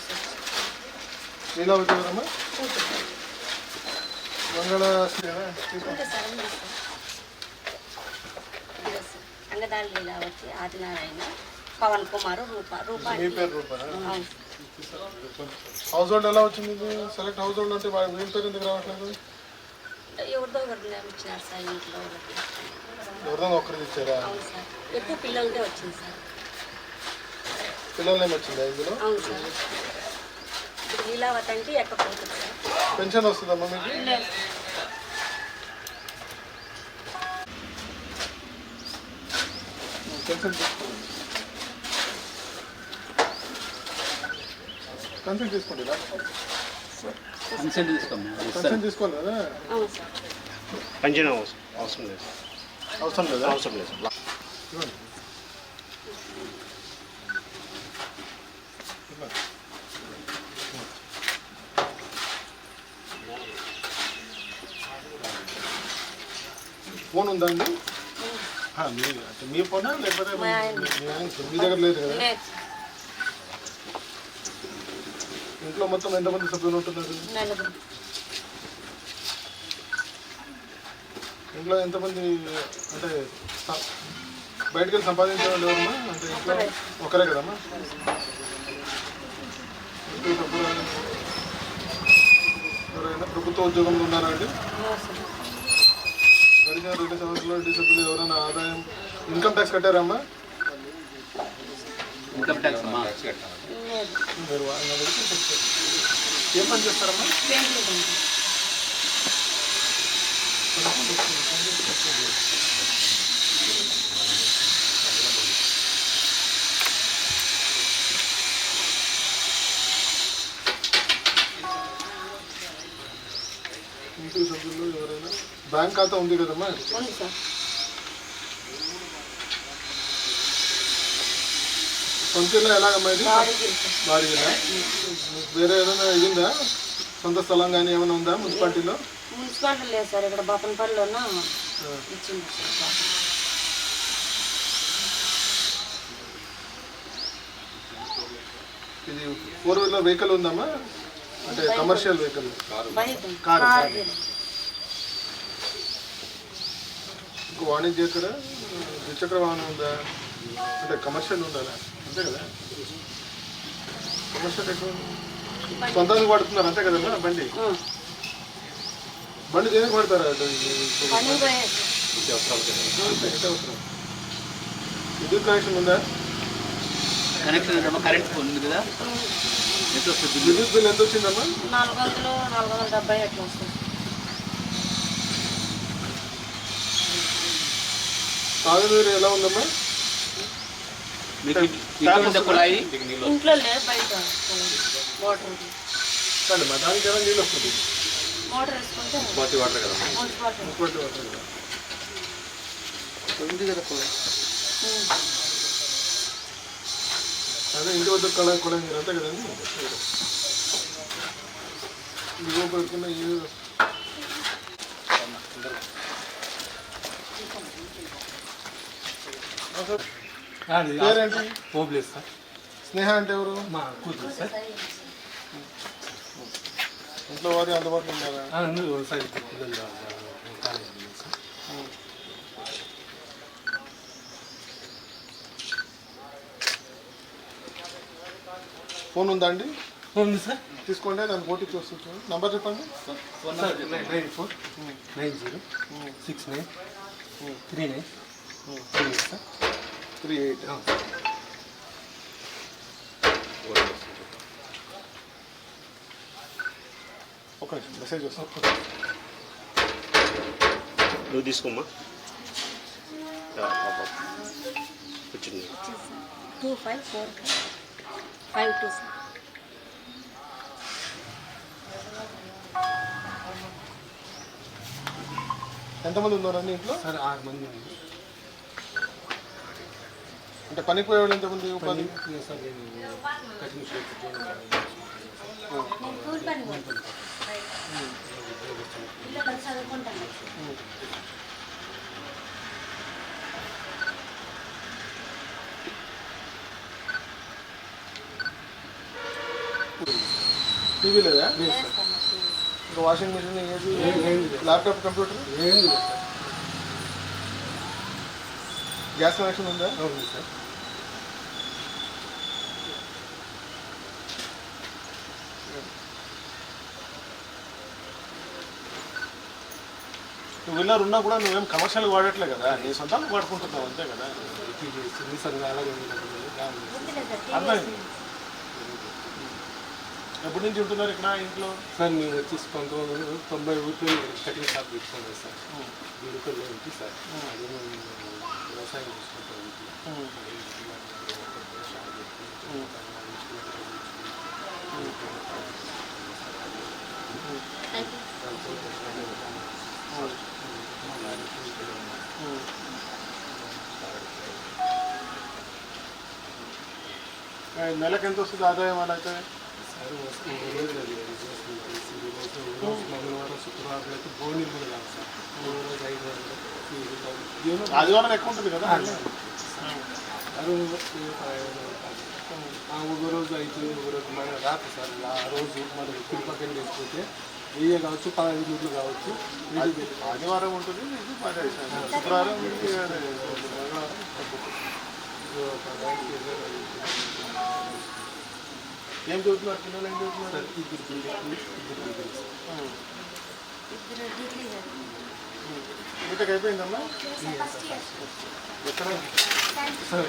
Sir. Leelavathi ఎవరమ్మా? Sir Angadari Leelavathi Adinarayana Pawan Kumar Roopa Roopa మీ పేరు రూపా? హౌస్ హోల్డ్ ఎలా వచ్చింది సెలెక్ట్ హౌస్ హోల్డ్ అంటే వాళ్ళ వీళ్ళ పేరు ఎందుకు రావట్లేదు? ఎవరిదో ఇచ్చినారు సార్ ఇంట్లో ఎవరిదో ఒక్కరికి ఇచ్చారా? ఎక్కువ పిల్లలదే వచ్చింది సార్. పిల్లల నేమ్ వచ్చిందా ఇందులో? అవును సార్. ఇప్పుడు లీలావతి అంటే ఎక్క కూతురు సార్ పెన్షన్ వస్తుందమ్మా మీకు? లేదు. పెన్షన్ కన్సెంట్ తీసుకోండి కన్సెంట్ తీసుకోమ్మా కన్సెంట్ తీసుకోండి కదా. అవును సార్. అవసరం అవసరం లేదు. అవసరం లేదా? అవసరం లేదు. ఇవ్వండి. ఫోన్ ఉందా అండి? ఆ, మీ అంటే మీ ఫోనా లేకపోతే మీ- ఆయన. దగ్గర లేదు కదా? ఇంట్లో మొత్తం ఎంతమంది సభ్యులు ఉంటున్నారు? ఇంట్లో ఎంతమంది అంటే బయటికి వెళ్ళి సంపాదించే వాళ్ళు ఎవరమ్మా? అంటే ఇంట్లో. ఒకరే కదమ్మా? ఎవరైనా ప్రభుత్వ ఉద్యోగంలో ఉన్నారా అండి? నో సార్ గడిచిన రెండు సంవత్సరాలు సభ్యులు ఎవరైనా ఆదాయం ఇన్కమ్ ట్యాక్స్ కట్టారమ్మా? ఇన్కమ్ ట్యాక్స్ మీరు. ఏం పని చేస్తారమ్మా? ఇంటి సభ్యులు ఎవరైనా? బ్యాంక్ ఖాతా ఉంది కదమ్మా? ఉంది సార్. సొంతలో ఎలాగమ్మా ఇది? మీకు వేరే ఏదైనా అయ్యిందా సొంత స్థలం కానీ ఏమైనా ఉందా మున్సిపాలిటీలో? మున్సిపాలిటీ లేదు సార్. ఇక్కడ బొప్పనపల్లిలోన ఇచ్చింది సార్. ఇది ఫోర్ వీలర్ వెహికల్ ఉందమ్మా? అంటే commercial vehicle. Car, car car. ఉంది. ఇంకో వాణిజ్యకర ద్విచక్ర వాహనం ఉందా? అంటే కమర్షియల్ ఉండాలా అంతే కదా. కమర్షియల్ ఎక్కువ సొంతానికి వాడుతున్నారు అంతే కదమ్మా బండి? బండి దేనికి అవసరం. విద్యుత్ కనెక్షన్ ఉందా? కనెక్షన్ కరెంట్ ఉంది కదా. ఎంత వస్తుంది బిల్లు? విద్యుత్ బిల్ ఎంత వచ్చిందమ్మా? నాలుగు వందలు నాలుగు వందల డెబ్బై అట్లా వస్తుంది. తాగునీరు ఎలా ఉందమ్మా? మీకు ఇంట్లో ఉందా కుళాయి? ఇంట్లో లేదు బయట మోటార్ ఉంది. కానీ మా దానికి ఎలా నీళ్ళు వస్తుంది? మోటార్ వేసుకుంటే వాటర్ వాటర్ కదా? వాటర్. కదా ఉంది కదా? కుళాయి. అదే ఇంటి వద్ద కళ కూడా మీరు అంతే కదండి? ఇదిగో పెట్టుకున్న ఈ పేరేంటి? పోబ్లేదు సార్. స్నేహ అంటే ఎవరు? మా కూతురు సార్. ఇంట్లో వారి అందుబాటులో ఉన్నారా నువ్వు ఒకసారి పిల్లలు కాలేజ్ ఉంది సార్ ఫోన్ ఉందా అండి? ఉంది సార్. తీసుకోండి దాని ఓటీపీ వస్తుంది నంబర్ చెప్పండి. Sir nine four nine zero six nine three nine three eight sir. Three eight. ఒక మెసేజ్ వస్తుంది. నువ్వు తీసుకోమ్మా. Two five four five two sir ఎంతమంది ఉన్నారండి ఇంట్లో సార్ ఆరు మంది ఉంది అంటే పనికి పోయేవాళ్ళు ఎంతమంది ఉపాధి పని సార్ నేను కటింగ్ షాప్ జాయిన్ అయ్యాను. నేను కూలి పని టీవీ లేదా. ఇంకా వాషింగ్ మిషన్ ఏది. Laptop computer? ఏం గ్యాస్ కనెక్షన్ ఉందా? అవును సార్. నువ్వు విన్నర్ ఉన్నా కూడా నువ్వేం కమర్షియల్ వాడట్లే కదా. నీ సొంతానికి వాడుకుంటున్నావు అంతే కదా. అర్థమైంది. ఎప్పటి నుంచి ఉంటున్నారు ఇక్కడ ఇంట్లో సార్ మేము వచ్చేసి పంతొమ్మిది వందల తొంభై ఊరిలో కటింగ్ షాప్ పెట్టుకున్నాం సార్ గురుకుల్లో ఇంటి సార్ అదే మేము వ్యవసాయం చేసుకుంటాం ఇంట్లో షాప్ పెట్టుకుని ఆ, నెలకు ఎంత వస్తుంది ఆదాయం అలా అయితే ఆదివారం ఎక్కువ ఉంటుంది కదా? ఒక రోజు అయితే ఒక రోజు మన రాత్రి సార్ ఆ రోజు మనం తిరుపతి వేసుకుంటే వెయ్యి కావచ్చు పదహైదు నూట్లు కావచ్చు ఆదివారం ఉంటుంది శుక్రవారం ఏం చదువుతున్నారు పిల్లలు ఏం చదువుతున్నారు? ఇద్దరు అయిపోయిందమ్మా? ఫస్ట్ ఇయర్ ఎక్కడ? సార్.